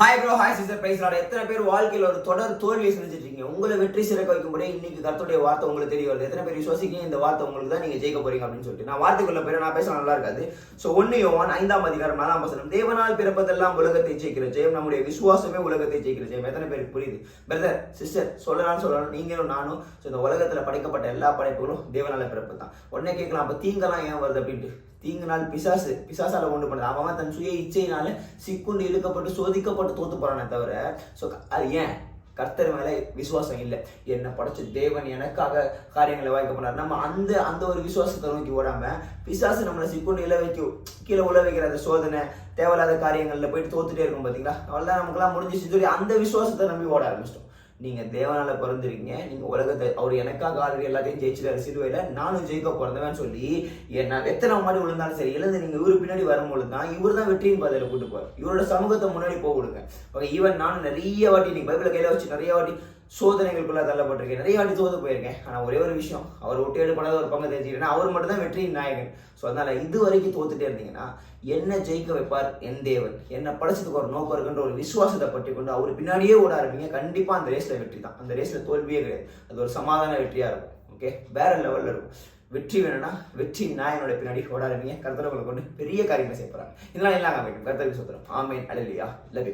Hi bro hi sister பேசுறாரு. எத்தனை பேர் வாழ்க்கையில் ஒரு தொடர் தோல்வியை சந்திச்சிருக்கீங்க? உங்களை வெற்றி சிறக்க வைக்கும்படி இன்னைக்கு கருத்துடைய வார்த்தை உங்களுக்கு தெரிய வருது. எத்தனை பேர் விசுவாசிக்கீங்க இந்த வார்த்தை உங்களுக்கு தான் நீங்க ஜெயிக்க போறீங்க அப்படின்னு சொல்லிட்டு. நான் வார்த்தைக்குள்ள பேர் நான் பேச நல்லா இருக்காது. ஸோ ஒன்னு யோவான் ஐந்தாம் அதிகாரம் நாலாம் வசனம். தேவனால் பிறப்பதெல்லாம் உலகத்தை ஜெயிக்கிற ஜெயம் நம்முடைய விசுவாசமே உலகத்தை ஜெயிக்கிற ஜெயம். எத்தனை பேருக்கு புரியுது? பிரதர் சிஸ்டர் சொல்லலாம்னு சொல்லலாம் நீங்களும் நானும். ஸோ இந்த உலகத்தில் படைக்கப்பட்ட எல்லா படைப்புகளும் தேவனால பிறப்பு தான் உடனே கேட்கலாம் அப்போ தீங்கெல்லாம் ஏன் வருது? அப்படின்ட்டு. தீங்குனால் பிசாசு. பிசாசால ஒன்று பண்ணுது. அவன் தன் சுய இச்சையினால சிக்குண்டு இழுக்கப்பட்டு சோதிக்கப்பட்டு தோத்து போறானே தவிர ஸோ அது ஏன்? கர்த்தர் மேலே விசுவாசம் இல்லை. என்னை படைச்ச தேவன் எனக்காக காரியங்களை வாய்க்க போனார். நம்ம அந்த அந்த ஒரு விசுவாசத்தை நோக்கி ஓடாம பிசாசு நம்மளை சிக்குன்னு இழ வைக்கும் கீழே உள்ள வைக்கிற அந்த சோதனை தேவையில்லாத காரியங்களில் போயிட்டு தோத்துட்டே இருக்கும் பாத்தீங்களா? அவ்வளோதான் நமக்குலாம் முடிஞ்சிச்சு சொல்லி அந்த விசுவாசத்தை நம்பி ஓட ஆரம்பிச்சிட்டோம். நீங்கள் தேவனால பிறந்திருக்கீங்க. நீங்கள் உலகத்தை அவர் எனக்காக ஆல்ரெடி எல்லாத்தையும் ஜெயிச்சிட்டாரு. சிலுவையில நானும் ஜெயிக்க பிறந்தவன் சொல்லி என்ன எத்தனை மாதிரி விழுந்தாலும் சரி எழுந்து நீங்கள் இவரு பின்னாடி வரும்பொழுது தான் இவர் தான் வெற்றியின் பாதையில் கூட்டு போவார். இவரோட சமூகத்தை முன்னாடி போக கொடுங்க. ஓகே ஈவன் நானும் நிறைய வாட்டி நீங்கள் பைபிளை கையில் வச்சு நிறைய வாட்டி சோதனைகளுக்குள்ளே தள்ளப்பட்டிருக்கேன் நிறைய வாட்டி தோத்து போயிருக்கேன். ஆனால் ஒரே ஒரு விஷயம். அவர் ஒட்டி எடுப்படாத ஒரு பங்கு தெரிஞ்சுக்கிட்டேன் அவர் மட்டும் தான் வெற்றி நாயகன். ஸோ அதனால் இது வரைக்கும் தோத்துட்டே இருந்தீங்கன்னா என்ன ஜெயிக்க வைப்பார் என் தேவன்? என்ன படைச்சதுக்கு ஒரு நோக்கம் இருக்குன்ற ஒரு விசுவாசத்தை பற்றி கொண்டு அவர் பின்னாடியே ஓட ஆரம்பிங்க. கண்டிப்பாக அந்த ரேஸில் வெற்றி தான். அந்த ரேஸில் தோல்வியே கிடையாது. அது ஒரு சமாதான வெற்றியாக இருக்கும். ஓகே வேற லெவலில் இருக்கும். வெற்றி வேணும்னா வெற்றி நாயனோட பின்னாடி ஓட ஆரம்பிங்க. கருத்தரவுகளை கொண்டு பெரிய காரியங்களை செய்ய போறாங்க. இதெல்லாம் எல்லாம் அமைக்கும் கருத்தருக்கு சுத்திரம். ஆமேன். அழலியா லவ்